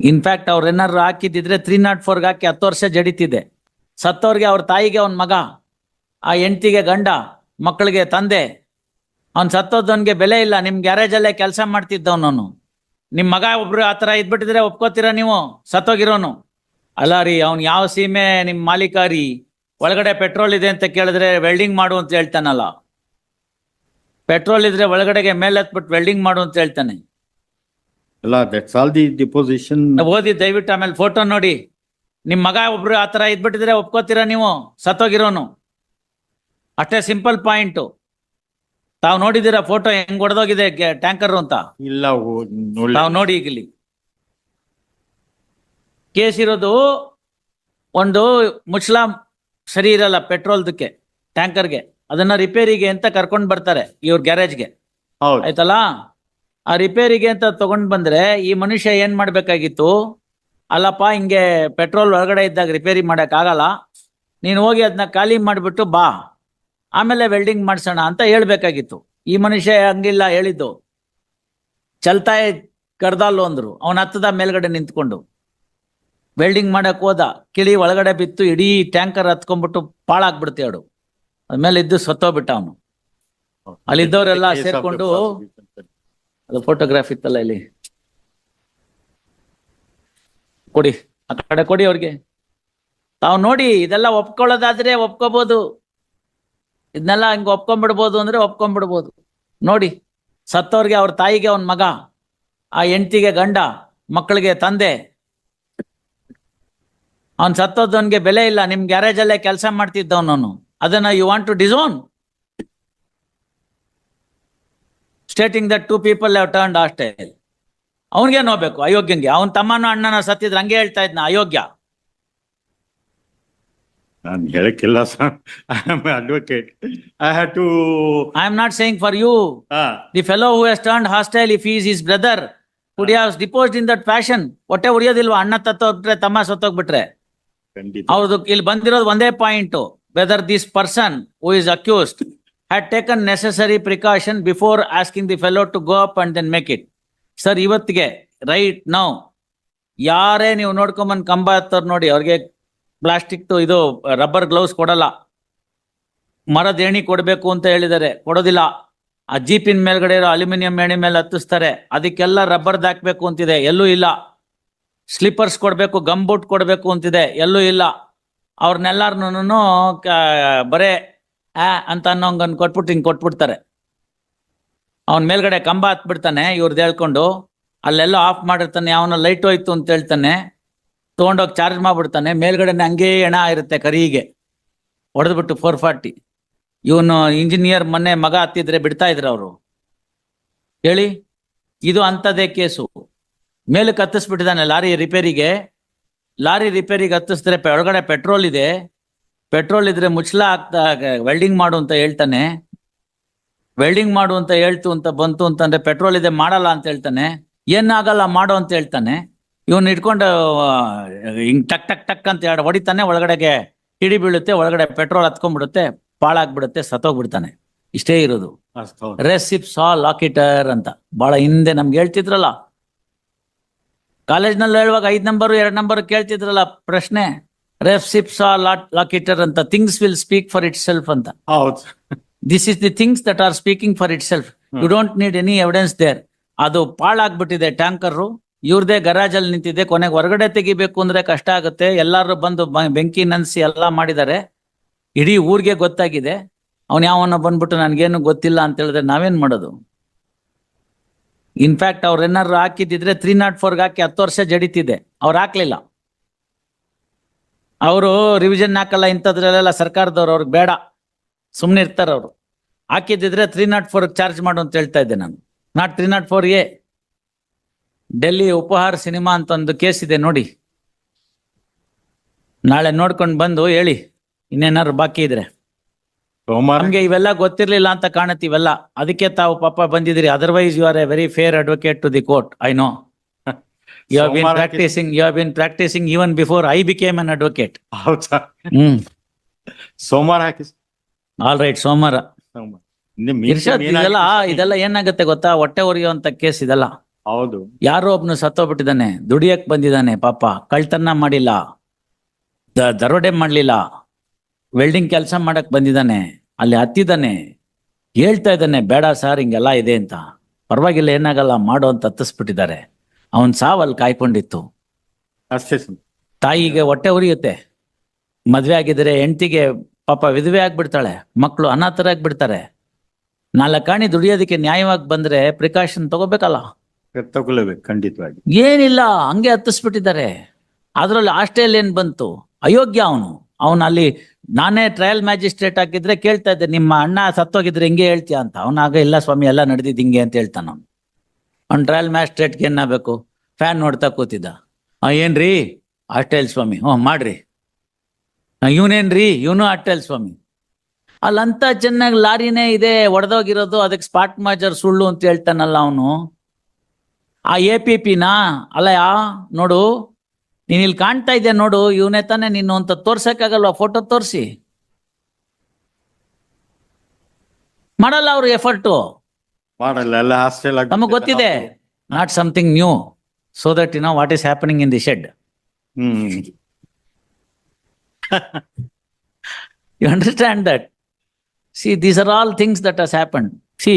In fact ಅವ್ರು ಏನಾರು ಹಾಕಿದ್ದಿದ್ರೆ three not ಫೋರ್ಗೆ ಹಾಕಿ ಹತ್ತು ವರ್ಷ ಜಡಿತಿದೆ ಸತ್ತವ್ರಿಗೆ ಅವ್ರ ತಾಯಿಗೆ ಅವನ ಮಗ, ಆ ಹೆಂಡತಿಗೆ ಗಂಡ ಮಕ್ಕಳಿಗೆ ತಂದೆ, ಅವ್ನು ಸತ್ತೋದವನ್ಗೆ ಬೆಲೆ ಇಲ್ಲ, ನಿಮ್ ಗ್ಯಾರೇಜಲ್ಲೇ ಕೆಲಸ ಮಾಡ್ತಿದ್ದವನು ನಿಮ್ಮ ಮಗ ಒಬ್ರು ಥರ ಇದ್ಬಿಟ್ಟಿದ್ರೆ ಒಪ್ಕೋತೀರಾ ನೀವು, ಸತ್ತೋಗಿರೋನು? ಅಲ್ಲ ರೀ, ಅವ್ನು ಯಾವ ಸೀಮೆ ನಿಮ್ಮ ಮಾಲೀಕ ರೀ? ಒಳಗಡೆ ಪೆಟ್ರೋಲ್ ಇದೆ ಅಂತ ಕೇಳಿದ್ರೆ ವೆಲ್ಡಿಂಗ್ ಮಾಡು ಅಂತ ಹೇಳ್ತಾನಲ್ಲ. ಪೆಟ್ರೋಲ್ ಇದ್ರೆ ಒಳಗಡೆಗೆ ಮೇಲೆ ಹತ್ಬಿಟ್ಟು ವೆಲ್ಡಿಂಗ್ ಮಾಡು ಅಂತ ಹೇಳ್ತಾನೆ. ಅಲ್ಲ ದಟ್ಸ್ ಆಲ್ ದಿ ಡಿಪೋಸಿಷನ್ ಓದಿ ದಯವಿಟ್ಟು ಆಮೇಲೆ ಫೋಟೋ ನೋಡಿ. ನಿಮ್ ಮಗ ಒಬ್ರು ಆತರ ಇದ್ಬಿಟ್ಟಿದ್ರೆ ಒಪ್ಕೋತೀರಾ ನೀವು? ಸತ್ತೋಗಿರೋನು. ಅಷ್ಟೇ ಸಿಂಪಲ್ ಪಾಯಿಂಟ್ ತಾವ್ ನೋಡಿದಿರ ಫೋಟೋ ಹೆಂಗ್ ಹೊಡೆದೋಗಿದೆ ಟ್ಯಾಂಕರ್ ಅಂತ? ಇಲ್ಲ ತಾವ್ ನೋಡಿ ಈಗ ಇಲ್ಲಿ ಕೇಸ್ ಇರೋದು ಒಂದು ಮುಚ್ಲಾಂ ಸರಿ ಇರಲ್ಲ ಪೆಟ್ರೋಲ್ದಕ್ಕೆ ಟ್ಯಾಂಕರ್ಗೆ. ಅದನ್ನ ರಿಪೇರಿಗೆ ಅಂತ ಕರ್ಕೊಂಡ್ ಬರ್ತಾರೆ ಇವ್ರ ಗ್ಯಾರೇಜ್ಗೆ. ಹೌದು. ಆಯ್ತಲ್ಲ? ಆ ರಿಪೇರಿಗೆ ಅಂತ ತಗೊಂಡ್ ಬಂದ್ರೆ ಈ ಮನುಷ್ಯ ಏನ್ ಮಾಡ್ಬೇಕಾಗಿತ್ತು? ಅಲ್ಲಪ್ಪ ಹಿಂಗೆ ಪೆಟ್ರೋಲ್ ಒಳಗಡೆ ಇದ್ದಾಗ ರಿಪೇರಿ ಮಾಡಕ್ ಆಗಲ್ಲ. ನೀನು ಹೋಗಿ ಅದನ್ನ ಖಾಲಿ ಮಾಡ್ಬಿಟ್ಟು ಬಾ. ಆಮೇಲೆ ವೆಲ್ಡಿಂಗ್ ಮಾಡ್ಸೋಣ ಅಂತ ಹೇಳ್ಬೇಕಾಗಿತ್ತು. ಈ ಮನುಷ್ಯ ಹಂಗಿಲ್ಲ ಹೇಳಿದ್ದು. ಚಲ್ತಾಯ್ ಕರ್ದಾಲು ಅಂದ್ರು. ಅವನ ಹತ್ತದ ಮೇಲ್ಗಡೆ ನಿಂತ್ಕೊಂಡು. ವೆಲ್ಡಿಂಗ್ ಮಾಡಕ್ ಹೋದ. ಕಿಳಿ ಒಳಗಡೆ ಬಿತ್ತು. ಇಡೀ ಟ್ಯಾಂಕರ್ ಹತ್ಕೊಂಡ್ಬಿಟ್ಟು ಪಾಳಾಗ್ಬಿಡ್ತಿ ಅವಡು ಅದ್ಮೇಲೆ ಇದ್ದು ಸತ್ತೋಗ್ಬಿಟ್ಟ ಅವನು. ಅಲ್ಲಿದ್ದವ್ರೆಲ್ಲ ಸೇರ್ಕೊಂಡು. ಅದು ಫೋಟೋಗ್ರಾಫ್ ಇತ್ತಲ್ಲ ಇಲ್ಲಿ. ಕೊಡಿ, ಆ ಕಡೆ ಕೊಡಿ ಅವ್ರಿಗೆ. ತಾವು ನೋಡಿ, ಇದೆಲ್ಲ ಒಪ್ಕೊಳ್ಳೋದಾದ್ರೆ ಒಪ್ಕೋಬಹುದು ಇದನ್ನೆಲ್ಲ ಹಿಂಗ್ ಒಪ್ಕೊಂಡ್ಬಿಡ್ಬೋದು ಅಂದ್ರೆ ಒಪ್ಕೊಂಡ್ಬಿಡ್ಬೋದು. ನೋಡಿ, ಸತ್ತವ್ರಿಗೆ ಅವ್ರ ತಾಯಿಗೆ ಅವನ್ ಮಗ, ಆ ಹೆಂಡತಿಗೆ ಗಂಡ, ಮಕ್ಕಳಿಗೆ ತಂದೆ. ಅವ್ನು ಸತ್ತೋದವನ್ಗೆ ಬೆಲೆ ಇಲ್ಲ, ನಿಮ್ ಗ್ಯಾರೇಜಲ್ಲೇ ಕೆಲಸ ಮಾಡ್ತಿದ್ದವನು ಅದನ್ನ you want to disown stating that two people have turned hostile ಅವನಿಗೆ ನೋಡ್ಬೇಕು ಅಯೋಗ್ಯಂಗೆ. ಅವನ್ ತಮ್ಮನ ಅಣ್ಣನ ಸತ್ತಿದ್ರೆ ಹಂಗೆ ಹೇಳ್ತಾ ಇದ್ನ? ಅಯೋಗ್ಯ? ನಾನು ಹೇಳಕ್ಕಿಲ್ಲ sir. I am advocate I have to I am not saying for you the fellow who has turn hostile if is his brother could have deposed in that fashion ಹೊಟ್ಟೆ ಉರಿಯೋದಿಲ್ವಾ? ಅಣ್ಣ ತತ್ತೋಗ್ಬಿಟ್ರೆ ತಮ್ಮ ಸತ್ತೋಗ್ಬಿಟ್ರೆ ಅವ್ರದ್ದು ಇಲ್ಲಿ ಬಂದಿರೋದು ಒಂದೇ point whether this person who is accused had taken necessary precaution before asking the fellow to go up and then make it sir ಇವತ್ತಿಗೆ right now ಯಾರೇ ನೀವು ನೋಡ್ಕೊಂಬಂದು ಕಂಬ ಹತ್ತೋರ್ ನೋಡಿ, ಅವ್ರಿಗೆ ಪ್ಲಾಸ್ಟಿಕ್ ಇದು ರಬ್ಬರ್ ಗ್ಲೌಸ್ ಕೊಡಲ್ಲ. ಮರದ ಏಣಿ ಕೊಡಬೇಕು ಅಂತ ಹೇಳಿದ್ದಾರೆ ಕೊಡೋದಿಲ್ಲ. ಆ ಜೀಪಿನ ಮೇಲ್ಗಡೆ ಇರೋ ಅಲ್ಯೂಮಿನಿಯಂ ಏಣಿ ಮೇಲೆ ಹತ್ತಿಸ್ತಾರೆ. ಅದಕ್ಕೆಲ್ಲ ರಬ್ಬರ್ ಹಾಕ್ಬೇಕು ಅಂತಿದೆ, ಎಲ್ಲೂ ಇಲ್ಲ. ಸ್ಲಿಪ್ಪರ್ಸ್ ಕೊಡಬೇಕು ಗಮ್ ಬೂಟ್ ಕೊಡ್ಬೇಕು ಅಂತಿದೆ, ಎಲ್ಲೂ ಇಲ್ಲ. ಅವ್ರನ್ನೆಲ್ಲಾರ್ನು ಬರೇ ಆ ಅಂತ ಅನ್ನೋಂಗನ್ ಕೊಟ್ಬಿಟ್ಟು ಹಿಂಗೆ ಕೊಟ್ಬಿಡ್ತಾರೆ. ಅವನ್ ಮೇಲ್ಗಡೆ ಕಂಬ ಹತ್ಬಿಡ್ತಾನೆ ಇವ್ರದ್ದು ಹೇಳ್ಕೊಂಡು, ಅಲ್ಲೆಲ್ಲ ಆಫ್ ಮಾಡಿರ್ತಾನೆ ಅವನ ಲೈಟ್ ಹೋಯ್ತು ಅಂತ ಹೇಳ್ತಾನೆ, ತೊಗೊಂಡೋಗಿ ಚಾರ್ಜ್ ಮಾಡ್ಬಿಡ್ತಾನೆ, ಮೇಲ್ಗಡೆನೆ ಹಂಗೇ ಹೆಣ ಇರುತ್ತೆ ಕರಿಗೆ ಹೊಡೆದ್ಬಿಟ್ಟು ಫೋರ್ ಫಾರ್ಟಿ ಇವನು ಇಂಜಿನಿಯರ್ ಮೊನ್ನೆ ಮಗ ಹತ್ತಿದ್ರೆ ಬಿಡ್ತಾ ಇದ್ರು ಅವರು. ಹೇಳಿ, ಇದು ಅಂಥದ್ದೇ ಕೇಸು. ಮೇಲಕ್ಕೆ ಹತ್ತಿಸ್ಬಿಟ್ಟಿದ್ದಾನೆ ಲಾರಿ ರಿಪೇರಿಗೆ. ಲಾರಿ ರಿಪೇರಿಗೆ ಹತ್ತಿಸಿದ್ರೆ ಒಳಗಡೆ ಪೆಟ್ರೋಲ್ ಇದೆ. ಪೆಟ್ರೋಲ್ ಇದ್ರೆ ಮುಚ್ಚಲ ಆಗ್ತಾ ವೆಲ್ಡಿಂಗ್ ಮಾಡು ಅಂತ ಹೇಳ್ತಾನೆ. ವೆಲ್ಡಿಂಗ್ ಮಾಡು ಅಂತ ಹೇಳ್ತು ಅಂತ ಬಂತು ಅಂತಂದ್ರೆ ಪೆಟ್ರೋಲ್ ಇದೆ ಮಾಡಲ್ಲ ಅಂತ ಹೇಳ್ತಾನೆ. ಏನಾಗಲ್ಲ ಮಾಡು ಅಂತ ಹೇಳ್ತಾನೆ. ಇವನ್ ಇಟ್ಕೊಂಡು ಹಿಂಗ್ ಟಕ್ ಟಕ್ ಟಕ್ ಅಂತ ಎರಡು ಹೊಡಿತಾನೆ. ಒಳಗಡೆಗೆ ಹಿಡಿ ಬೀಳುತ್ತೆ. ಒಳಗಡೆ ಪೆಟ್ರೋಲ್ ಹತ್ಕೊಂಡ್ಬಿಡುತ್ತೆ. ಪಾಳಾಗ್ಬಿಡುತ್ತೆ. ಸತ್ತೋಗ್ಬಿಡ್ತಾನೆ. ಇಷ್ಟೇ ಇರೋದು. ರೆಸಿಪ್ ಸಾ ಲಾಕಿಟರ್ ಅಂತ. ಬಹಳ ಹಿಂದೆ ನಮ್ಗೆ ಹೇಳ್ತಿದ್ರಲ್ಲ. ಕಾಲೇಜ್ನಲ್ಲಿ ಹೇಳುವಾಗ ಐದ್ ನಂಬರ್ ಎರಡ್ ನಂಬರ್ ಕೇಳ್ತಿದ್ರಲ್ಲ ಪ್ರಶ್ನೆ. ರೆಸಿಪ್ ಸಾ ಲಾಕಿಟರ್ ಅಂತ things will speak for itself ಅಂತ. ಹೌದು. This is the things that are speaking for itself you don't need any evidence there ಅದು ಪಾಳಾಗ್ಬಿಟ್ಟಿದೆ ಟ್ಯಾಂಕರ್ ಇವ್ರದೇ ಗರಾಜ್ ಅಲ್ಲಿ ನಿಂತಿದೆ ಕೊನೆಗೆ ಹೊರಗಡೆ ತೆಗಿಬೇಕು ಅಂದ್ರೆ ಕಷ್ಟ ಆಗುತ್ತೆ. ಎಲ್ಲಾರು ಬಂದು ಬೆಂಕಿ ನನ್ಸಿ ಎಲ್ಲಾ ಮಾಡಿದ್ದಾರೆ. ಇಡೀ ಊರಿಗೆ ಗೊತ್ತಾಗಿದೆ. ಅವನ್ ಯಾವನ ಬಂದ್ಬಿಟ್ಟು ನನ್ಗೇನು ಗೊತ್ತಿಲ್ಲ ಅಂತ ಹೇಳಿದ್ರೆ ನಾವೇನ್ ಮಾಡೋದು? ಇನ್ಫ್ಯಾಕ್ಟ್ ಅವ್ರ ಏನಾರು ಹಾಕಿದ್ದಿದ್ರೆ ತ್ರೀ ನಾಟ್ ಫೋರ್ಗೆ ಹಾಕಿ ಹತ್ತು ವರ್ಷ ಜಡಿತಿದೆ. ಅವ್ರು ಹಾಕ್ಲಿಲ್ಲ. ಅವರು ರಿವಿಷನ್ ಹಾಕಲ್ಲ ಇಂಥದ್ರಲ್ಲೆಲ್ಲ ಸರ್ಕಾರದವ್ರು ಅವ್ರಿಗೆ ಬೇಡ. ಸುಮ್ಮನೆ ಇರ್ತಾರೆ ಅವರು. ಹಾಕಿದ್ದಿದ್ರೆ ತ್ರೀ ನಾಟ್ ಫೋರ್ ಚಾರ್ಜ್ ಮಾಡು ಅಂತ ಹೇಳ್ತಾ ಇದ್ದೆ ನಾನು. Not three not four A Delhi Uphaar cinema ಅಂತ ಒಂದು ಕೇಸ್ ಇದೆ ನೋಡಿ. ನಾಳೆ ನೋಡ್ಕೊಂಡು ಬಂದು ಹೇಳಿ ಇನ್ನೇನಾದ್ರು ಬಾಕಿ ಇದ್ರೆ. ನಮ್ಗೆ ಇವೆಲ್ಲ ಗೊತ್ತಿರ್ಲಿಲ್ಲ ಅಂತ ಕಾಣುತ್ತೆ ಇವೆಲ್ಲ. ಅದಕ್ಕೆ ತಾವು ಪಾಪ ಬಂದಿದ್ರಿ otherwise you are a very fair advocate to the court I know you have been ಸೋಮವಾರ practising you have been practising even before I became an advocate ಹೌದು? Sir hmm. ಸೋಮವಾರ ಹಾಕಿ ಆಲ್ ರೈಟ್ ಸೋಮವಾರ. ಸೋಮವಾರ. ನಿಮ್ ಇರ್ಷದ್ meeting ಇದೆಲ್ಲ? ಇದೆಲ್ಲ ಏನಾಗುತ್ತೆ ಗೊತ್ತಾ? ಹೊಟ್ಟೆ ಒರಿಯುವಂತ ಕೇಸ್ ಇದೆಲ್ಲ. ಹೌದು. ಯಾರೋ ಒಬ್ನು ಸತ್ತೋಗ್ಬಿಟ್ಟಿದ್ದಾನೆ ದುಡಿಯಕ್ ಬಂದಿದ್ದಾನೆ ಪಾಪ. ಕಳ್ತನ ಮಾಡಿಲ್ಲ. ದ- ದರೋಡೆ ಮಾಡ್ಲಿಲ್ಲ. ವೆಲ್ಡಿಂಗ್ ಕೆಲಸ ಮಾಡಕ್ ಬಂದಿದ್ದಾನೆ. ಅಲ್ಲಿ ಹತ್ತಿದ್ದಾನೆ. ಹೇಳ್ತಾ ಇದ್ದಾನೆ ಬೇಡ ಸರ್ ಹಿಂಗೆಲ್ಲ ಇದೆ ಅಂತ. ಪರವಾಗಿಲ್ಲ ಏನಾಗಲ್ಲ ಮಾಡು ಅಂತ ಹತ್ತಿಸ್ಬಿಟ್ಟಿದ್ದಾರೆ. ಅವನ್ ಸಾವಲ್ಲಿ ಕಾಯ್ಕೊಂಡಿತ್ತು. ಅಷ್ಟೇ ತಾಯಿಗೆ ಹೊಟ್ಟೆ ಉರಿಯುತ್ತೆ. ಮದ್ವೆ ಆಗಿದ್ರೆ ಹೆಂಡತಿಗೆ ಪಾಪ ವಿಧವೆ ಆಗ್ಬಿಡ್ತಾಳೆ ಮಕ್ಕಳು ಅನಾಥರಾಗ್ಬಿಡ್ತಾರೆ ನಾಲ್ಕಾಣಿ ದುಡಿಯೋದಕ್ಕೆ ನ್ಯಾಯವಾಗಿ ಬಂದ್ರೆ ಪ್ರಿಕಾಷನ್ ತಗೋಬೇಕಲ್ಲ. ತಗೊಳ್ಬೇಕು ಖಂಡಿತವಾಗಿ. ಏನಿಲ್ಲ ಹಂಗೆ ಹತ್ತಿಸ್ಬಿಟ್ಟಿದ್ದಾರೆ. ಅದರಲ್ಲಿ ಆಸ್ಟ್ರೇಲ್ ಏನ್ ಬಂತು ಅಯೋಗ್ಯ ಅವನು. ಅವನು ಅಲ್ಲಿ ನಾನೇ ಟ್ರಯಲ್ ಮ್ಯಾಜಿಸ್ಟ್ರೇಟ್ ಆಗಿದ್ರೆ ಕೇಳ್ತಾ ಇದ್ದೆ ನಿಮ್ಮ ಅಣ್ಣ ಸತ್ತೋಗಿದ್ರೆ ಹಿಂಗೆ ಹೇಳ್ತೀಯ ಅಂತ. ಅವನಾಗ ಇಲ್ಲ ಸ್ವಾಮಿ ಎಲ್ಲ ನಡೆದಿದ್ದು ಹಿಂಗೆ ಅಂತ ಹೇಳ್ತಾನ ಅವ್ನು ಟ್ರಯಲ್ ಮ್ಯಾಜಿಸ್ಟ್ರೇಟ್ಗೆ ಏನಾಗಬೇಕು ಫ್ಯಾನ್ ನೋಡ್ತಾ ಕೂತಿದ್ದ. ಏನ್ರಿ? ಅಟ್ಟೆಲ್ ಸ್ವಾಮಿ. ಹ್ಞೂ ಮಾಡ್ರಿ. ಇವನೇನ್ರಿ? ಇವನು ಅಟ್ಟೆಲ್ ಸ್ವಾಮಿ. ಅಲ್ಲಂತ ಚೆನ್ನಾಗಿ ಲಾರಿನೇ ಇದೆ, ಒಡೆದೋಗಿರೋದು, ಅದಕ್ಕೆ ಸ್ಪಾಟ್ ಮಾಜರ್ ಸುಳ್ಳು ಅಂತ ಹೇಳ್ತಾನಲ್ಲ ಅವನು. ಆ ಎ ಪಿ ಪಿನಾ ಅಲ್ಲ, ಯಾ? ನೋಡು. ನೀನ್ ಇಲ್ಲಿ ಕಾಣ್ತಾ ಇದ್ದೆ ನೋಡು, ಇವನೇ ತಾನೇ ನೀನು ಅಂತ ತೋರ್ಸಕ್ಕಾಗಲ್ವಾ? ಫೋಟೋ ತೋರಿಸಿ. ಮಾಡಲ್ಲ ಅವ್ರ ಎಫರ್ಟು ಮಾಡಲ್ಲ ಎಲ್ಲ ಹಾಸ್ಟೆಲ್ ನಮಗ್ ಗೊತ್ತಿದೆ. Not something new so that you know what is happening in the shed hmm. You understand that see these are all things that has happen see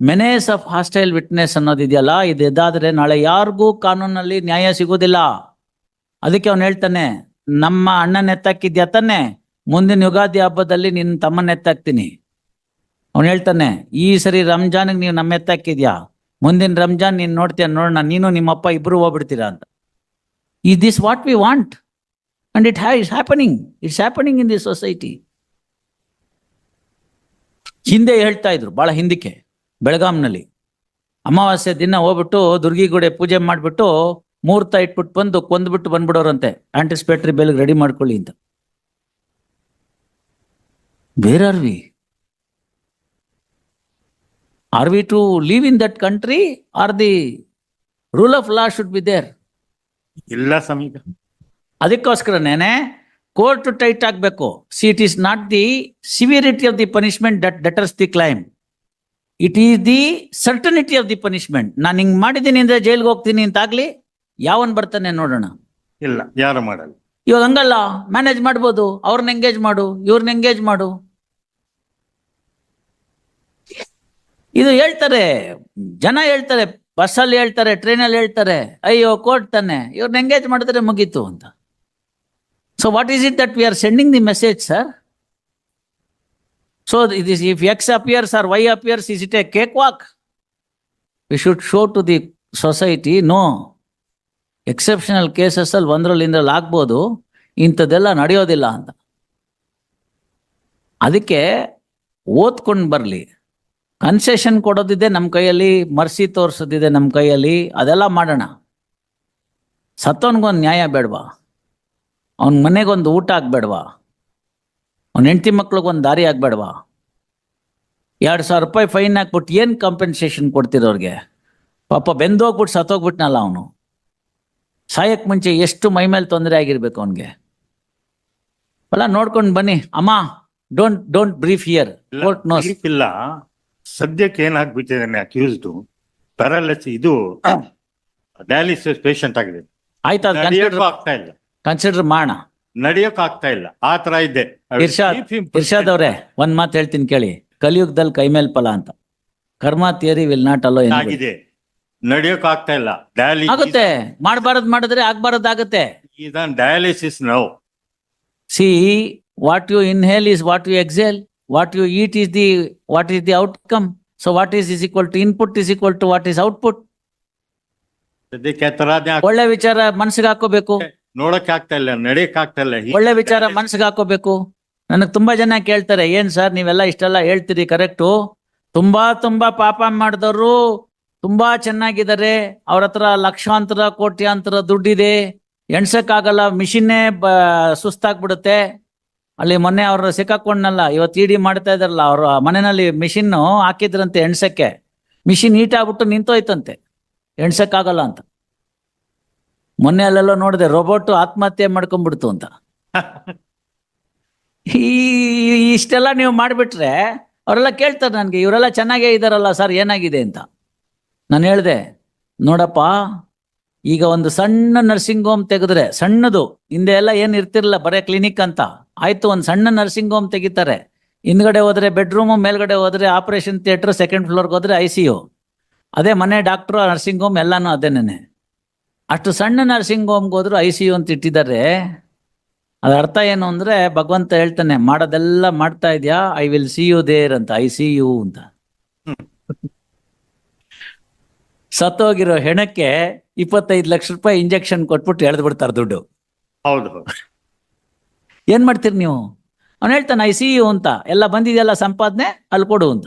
menace of hostile witness ಅನ್ನೋದಿದೆಯಲ್ಲ ಇದು ಇದಾದ್ರೆ ನಾಳೆ ಯಾರಿಗೂ ಕಾನೂನಲ್ಲಿ ನ್ಯಾಯ ಸಿಗೋದಿಲ್ಲ ಅದಕ್ಕೆ ಅವನು ಹೇಳ್ತಾನೆ ನಮ್ಮ ಅಣ್ಣನ ಎತ್ತಾಕಿದ್ಯಾ ತಾನೆ ಮುಂದಿನ ಯುಗಾದಿ ಹಬ್ಬದಲ್ಲಿ ನಿನ್ನ ತಮ್ಮನ್ನ ಎತ್ತಾಕ್ತೀನಿ ಅವನು ಹೇಳ್ತಾನೆ, ಈ ಸರಿ ರಂಜಾನ್ಗೆ ನೀವು ನಮ್ಮ ಎತ್ತಾಕಿದ್ಯಾ ಮುಂದಿನ ರಂಜಾನ್ ನೀನು ನೋಡ್ತೀಯ? ನೋಡೋಣ ನೀನು ನಿಮ್ಮಪ್ಪ ಇಬ್ರು ಹೋಗ್ಬಿಡ್ತೀರಾ ಅಂತ. ಈ this what we want and it ಹ್ಯಾ it's happening it's happening in this society ಹಿಂದೆ ಹೇಳ್ತಾ ಇದ್ರು, ಬಹಳ ಹಿಂದಕ್ಕೆ, ಬೆಳಗಾಂನಲ್ಲಿ. ಅಮಾವಾಸ್ಯೆ ದಿನ ಹೋಗ್ಬಿಟ್ಟು ದುರ್ಗಿಗುಡೆ ಪೂಜೆ ಮಾಡಿಬಿಟ್ಟು ಮುಹೂರ್ತ ಇಟ್ಬಿಟ್ಟು ಬಂದು ಕೊಂದ್ಬಿಟ್ಟು ಬಂದ್ಬಿಡೋರಂತೆ. ಆಂಟಿಸಿಪೇಟರಿ ಬೆಲ್ಗೆ ರೆಡಿ ಮಾಡ್ಕೊಳ್ಳಿ ಅಂತ. ಬೇರೆ we are we to live in that country or the rule of law should be there ಇಲ್ಲ ಸಮೀಪ ಅದಕ್ಕೋಸ್ಕರನೇನೆ ಕೋರ್ಟ್ ಟೈಟ್ ಆಗಬೇಕು. See it is not the severity of the punishment that deters the crime it is the certainty of the punishment ನಾನು ಹಿಂಗೆ ಮಾಡಿದ್ದೀನಿ ಅಂದರೆ ಜೈಲ್ಗೆ ಹೋಗ್ತೀನಿ ಅಂತ ಆಗ್ಲಿ ಯಾವನ್ ಬರ್ತಾನೆ ನೋಡೋಣ? ಇಲ್ಲ ಯಾರು ಮಾಡಲ್ಲ. ಇವಾಗ ಹಂಗಲ್ಲ ಮ್ಯಾನೇಜ್ ಮಾಡ್ಬೋದು ಅವ್ರನ್ನ ಎಂಗೇಜ್ ಮಾಡು ಇವ್ರನ್ನ ಎಂಗೇಜ್ ಮಾಡು. ಇದು ಹೇಳ್ತಾರೆ, ಜನ ಹೇಳ್ತಾರೆ, ಬಸ್ಸಲ್ಲಿ ಹೇಳ್ತಾರೆ, ಟ್ರೈನಲ್ಲಿ ಹೇಳ್ತಾರೆ, ಅಯ್ಯೋ, ಕೋರ್ಟ್ ತಾನೆ, ಇವ್ರನ್ನ ಎಂಗೇಜ್ ಮಾಡಿದ್ರೆ ಮುಗೀತು ಅಂತ. So what is it that we are sending the message sir so it is if X appears or Y appears is it a cakewalk we should show to the society no exceptional cases ಅಲ್ಲಿ ಒಂದ್ರಲ್ಲಿ ಇಂದ್ರಲ್ಲಿ ಆಗ್ಬೋದು ಇಂಥದ್ದೆಲ್ಲ ನಡೆಯೋದಿಲ್ಲ ಅಂತ. ಅದಕ್ಕೆ ಓದ್ಕೊಂಡು ಬರಲಿ. Concession ಕೊಡೋದಿದೆ ನಮ್ಮ ಕೈಯಲ್ಲಿ ಮರ್ಸಿ ತೋರಿಸೋದಿದೆ ನಮ್ಮ ಕೈಯಲ್ಲಿ ಅದೆಲ್ಲ ಮಾಡೋಣ. ಸತ್ತವನಿಗೊಂದು ನ್ಯಾಯ ಬೇಡವಾ? ಅವನ ಮನೆಗೊಂದು ಊಟ ಆಗ್ಬೇಡವಾ? ಅವನ ಹೆಂಡತಿ ಮಕ್ಳಿಗೊಂದು ದಾರಿ ಆಗ್ಬೇಡವಾ? ಎರಡು ಸಾವಿರ ರೂಪಾಯಿ ಫೈನ್ ಹಾಕ್ಬಿಟ್ಟು ಏನು ಕಾಂಪೆನ್ಸೇಷನ್ ಕೊಡ್ತಿರೋರಿಗೆ ಪಾಪ ಬೆಂದೋಗ್ಬಿಟ್ಟು ಸತ್ತೋಗ್ಬಿಟ್ನಲ್ಲ ಅವನು. ಸಾಯಕ್ಕೆ ಮುಂಚೆ ಎಷ್ಟು ಮೈ ಮೇಲೆ ತೊಂದರೆ ಆಗಿರ್ಬೇಕು ಅವನಿಗೆ. ಅಲ್ಲ ನೋಡ್ಕೊಂಡು ಬನ್ನಿ. ಅಮ್ಮ ಡೋಂಟ್ ಡೋಂಟ್ ಬ್ರೀಫ್ ಹಿಯರ್ ಇಲ್ಲ, ಕೋರ್ಟ್ ನೋಸ್ ಇಲ್ಲ. ಸದ್ಯಕ್ಕೆ ಏನಾಗ್ಬಿಟ್ಟಿದ್ದಾನೆ ಅಕ್ಯೂಸ್ಡ್ ಪ್ಯಾರಾಲಿಸ್ ಇದು ಡಯಾಲಿಸಿಸ್ ಪೇಷಂಟ್ ಆಗಿದೆ. ಆಯ್ತಾ ಕನ್ಸಿಡರ್ ಆಗ್ತಾ ಇಲ್ಲ. ಕನ್ಸಿಡರ್ ಮಾಡ. ನಡೆಯೋಕ್ ಆಗ್ತಾ ಇಲ್ಲ. ಆ ತರ ಇದೆ. ಇರ್ಷಾದ್ ಅವರೇ him ಇರ್ಷಾದ್ ಅವ್ರೆ ಒಂದ್ ಮಾತು ಹೇಳ್ತೀನಿ ಕೇಳಿ. ಕಲಿಯುಗದಲ್ಲಿ ಕೈ ಮೇಲ್ ಫಲ ಅಂತ. ಕರ್ಮ ಥಿಯರಿ ವಿಲ್ ನಾಟ್ ಅಲೋ ಆಗಿದೆ. ನಡೆಯೋಕ್ ಆಗ್ತಾ ಇಲ್ಲ. ಡಯಾಲಿಸ್ ಆಗುತ್ತೆ. ಮಾಡಬಾರದ್ ಮಾಡಿದ್ರೆ ಆಗ್ಬಾರದ್ ಆಗುತ್ತೆ dialysis no see what you inhale is what you exhale what you eat is the what is the outcome? So what is is equal to input is equal to what is output? ಸದ್ಯಕ್ಕೆ ಆ ಒಳ್ಳೆ ವಿಚಾರ ಮನ್ಸಿಗೆ ಹಾಕೋಬೇಕು. ನೋಡಕ್ ಆಗ್ತಾ ಇಲ್ಲ ನಡೆಯಕ್ ಆಗ್ತಾ ಇಲ್ಲ. ಒಳ್ಳೆ ವಿಚಾರ ಮನ್ಸಿಗೆ ಹಾಕೋಬೇಕು. ನನಗ್ ತುಂಬಾ ಜನ ಕೇಳ್ತಾರೆ ಏನ್ ಸರ್ ನೀವೆಲ್ಲ ಇಷ್ಟೆಲ್ಲ ಹೇಳ್ತೀರಿ ಕರೆಕ್ಟು ತುಂಬಾ ತುಂಬಾ ಪಾಪ ಮಾಡಿದವರು ತುಂಬಾ ಚೆನ್ನಾಗಿದ್ದಾರೆ. ಅವ್ರ ಹತ್ರ ಲಕ್ಷಾಂತರ ಕೋಟ್ಯಾಂತರ ದುಡ್ಡಿದೆ. ಎಣ್ಸಕ್ಕಾಗಲ್ಲ ಮಿಷಿನ್ನೇ ಬ ಸುಸ್ತಾಗ್ಬಿಡುತ್ತೆ. ಅಲ್ಲಿ ಮೊನ್ನೆ ಅವರು ಸಿಕ್ಕಾಕೊಂಡ್ನಲ್ಲ, ಇವತ್ತು ಇಡಿ ಮಾಡ್ತಾ ಇದಾರಲ್ಲ ಅವ್ರ ಮನೆಯಲ್ಲಿ ಮಿಷಿನ್ ಹಾಕಿದ್ರಂತೆ ಎಣ್ಸಕ್ಕೆ. ಮಿಷಿನ್ ಈಟ್ ಆಗ್ಬಿಟ್ಟು ನಿಂತೋಯ್ತಂತೆ. ಎಣ್ಸಕ್ಕಾಗಲ್ಲ ಅಂತ. ಮೊನ್ನೆ ಅಲ್ಲೆಲ್ಲ ನೋಡಿದೆ ರೋಬೋಟ್ ಆತ್ಮಹತ್ಯೆ ಮಾಡ್ಕೊಂಡ್ಬಿಡ್ತು ಅಂತ. ಈ, ಇಷ್ಟೆಲ್ಲ ನೀವು ಮಾಡಿಬಿಟ್ರೆ ಅವರೆಲ್ಲ ಕೇಳ್ತಾರೆ ನನಗೆ, ಇವರೆಲ್ಲ ಚೆನ್ನಾಗೇ ಇದ್ದಾರಲ್ಲ ಸರ್, ಏನಾಗಿದೆ ಅಂತ. ನಾನು ಹೇಳಿದೆ, ನೋಡಪ್ಪ ಈಗ ಒಂದು ಸಣ್ಣ ನರ್ಸಿಂಗ್ ಹೋಮ್ ತೆಗೆದ್ರೆ ಸಣ್ಣದು, ಹಿಂದೆ ಎಲ್ಲ ಏನ್ ಇರ್ತಿರ್ಲಿಲ್ಲ, ಬರೇ ಕ್ಲಿನಿಕ್ ಅಂತ. ಆಯ್ತು, ಒಂದು ಸಣ್ಣ ನರ್ಸಿಂಗ್ ಹೋಮ್ ತೆಗಿತಾರೆ. ಹಿಂದ್ಗಡೆ ಹೋದ್ರೆ ಬೆಡ್ರೂಮ್ ಮೇಲ್ಗಡೆ ಹೋದ್ರೆ ಆಪರೇಷನ್ ಥಿಯೇಟರ್ ಸೆಕೆಂಡ್ ಫ್ಲೋರ್ಗೆ ಹೋದ್ರೆ ಐ ಸಿ ಯು ಅದೇ ಮನೆ ಡಾಕ್ಟ್ರು ನರ್ಸಿಂಗ್ ಹೋಮ್ ಎಲ್ಲಾನು ಅದೇನೇನೆ. ಅಷ್ಟು ಸಣ್ಣ ನರ್ಸಿಂಗ್ ಹೋಮ್ಗೆ ಹೋದ್ರು ಐ ಸಿ ಯು ಅಂತ ಇಟ್ಟಿದ್ದಾರೆ. ಅದ್ರ ಅರ್ಥ ಏನು ಅಂದ್ರೆ, ಭಗವಂತ ಹೇಳ್ತಾನೆ, ಮಾಡೋದೆಲ್ಲ ಮಾಡ್ತಾ ಇದ್ಯಾ? I will see you there ಅಂತ ಐ ಸಿ ಯು ಅಂತ. ಸತ್ತೋಗಿರೋ ಹೆಣಕ್ಕೆ ಇಪ್ಪತ್ತೈದು ಲಕ್ಷ ರೂಪಾಯಿ ಇಂಜೆಕ್ಷನ್ ಕೊಟ್ಬಿಟ್ಟು ಎಳೆದು ಬಿಡ್ತಾರೆ ದುಡ್ಡು. ಹೌದು ಹೌದು. ಏನ್ ಮಾಡ್ತೀರಿ ನೀವು? ಅವ್ನು ಹೇಳ್ತಾನೆ ಐ ಸಿ ಯು ಅಂತ. ಎಲ್ಲ ಬಂದಿದೆಯಲ್ಲ ಸಂಪಾದನೆ ಅಲ್ಲಿ ಕೊಡು ಅಂತ.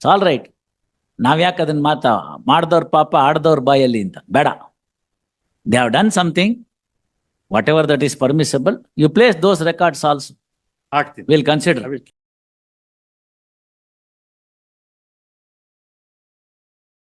ಆಲ್ ರೈಟ್ ನಾವ್ ಯಾಕೆ ಅದನ್ನ ಮಾತಾ ಮಾಡ್ದವ್ರ ಪಾಪ ಆಡ್ದವ್ರ ಬಾಯಲ್ಲಿ ಅಂತ. ಬೇಡ. They have done something whatever that is permissible you place those records also will consider